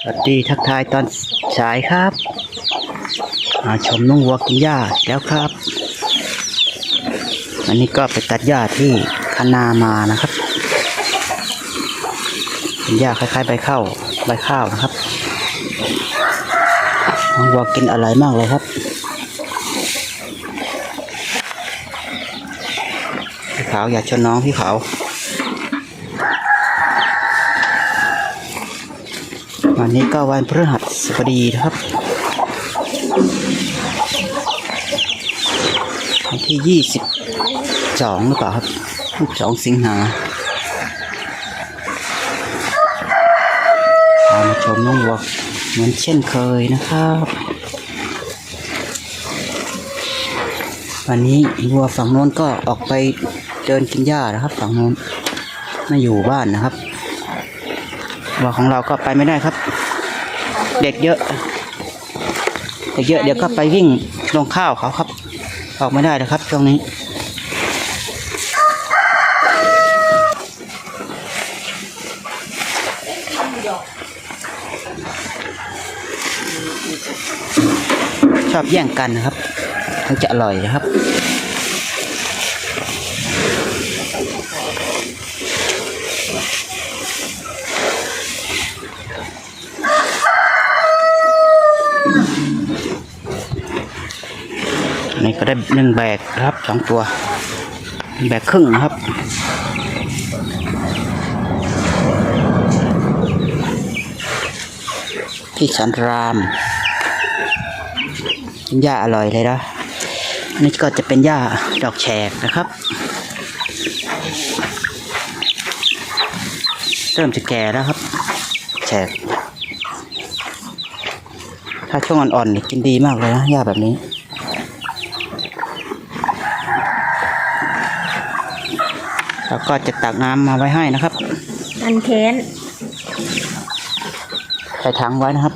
สวัสดีทักทายตอนสายครับมาชมน้องวัวกินหญ้าแล้วครับอันนี้ก็ไปตัดหญ้าที่คนามานะครับเป็นหญ้าคล้ายๆใบข้าวใบข้าวนะครับน้องวัวกินอะไรมากเลยครับพี่ขาวอยากชนน้องพี่ขาว วันนี้ก็วันพฤหัสบดีนะครับ วันที่ยี่สิบสองหรือเปล่าครับสองสิงหาเอามาชมน้องวัวเหมือนเช่นเคยนะครับ วันนี้วัวฝั่งโน้นก็ออกไปเดินกินหญ้านะครับ ฝั่งโน้นไม่อยู่บ้านนะครับ วัวของเราก็ไปไม่ได้ครับ เด็กเยอะเด็กเยอะเดี๋ยวก็ไปวิ่งลงข้าวเขาครับ ออกไม่ได้นะครับช่วงนี้ชอบแย่งกันนะครับถึงจะอร่อยนะครับ นี่ก็ได้หนึ่งแบกครับสองตัว แบกครึ่งนะครับ ที่สันรามหญ้าอร่อยเลยนะนี่ก็จะเป็นหญ้าดอกแฉกนะครับ เริ่มจะแก่แล้วครับ แฉกถ้าช่วงอ่อนๆกินดีมากเลยนะหญ้าแบบนี้ แล้วก็จะตักน้ำมาไว้ให้นะครับอันเค้นใส่ถังไว้นะครับ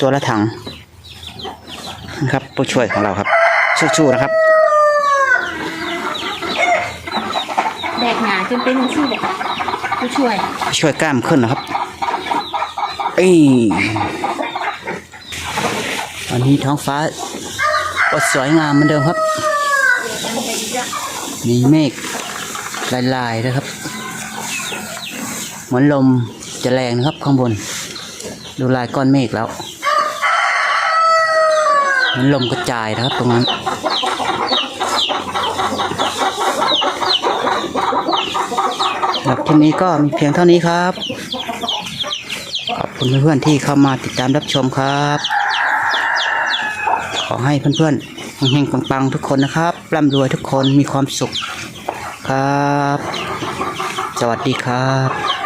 ตัวละถังนะครับผู้ช่วยของเราครับสู้ๆนะครับแดกหนาจนเป็นชื่อแบบผู้ช่วย ช่วยกล้ามขึ้นนะครับเอ้ยวันนี้ท้องฟ้าก็สวยงามเหมือนเดิมครับ มีเมฆ ลายๆนะครับ เหมือนลมจะแรงนะครับข้างบน ดูลายก้อนเมฆแล้วเหมือนลมกระจายนะครับตรงนั้นครับคลิปนี้ก็มีเพียงเท่านี้ครับ ขอบคุณเพื่อนๆที่เข้ามาติดตามรับชมครับ ขอให้เพื่อนๆเฮงๆปังๆทุกคนนะครับร่ำรวยทุกคนมีความสุข ครับ สวัสดีครับ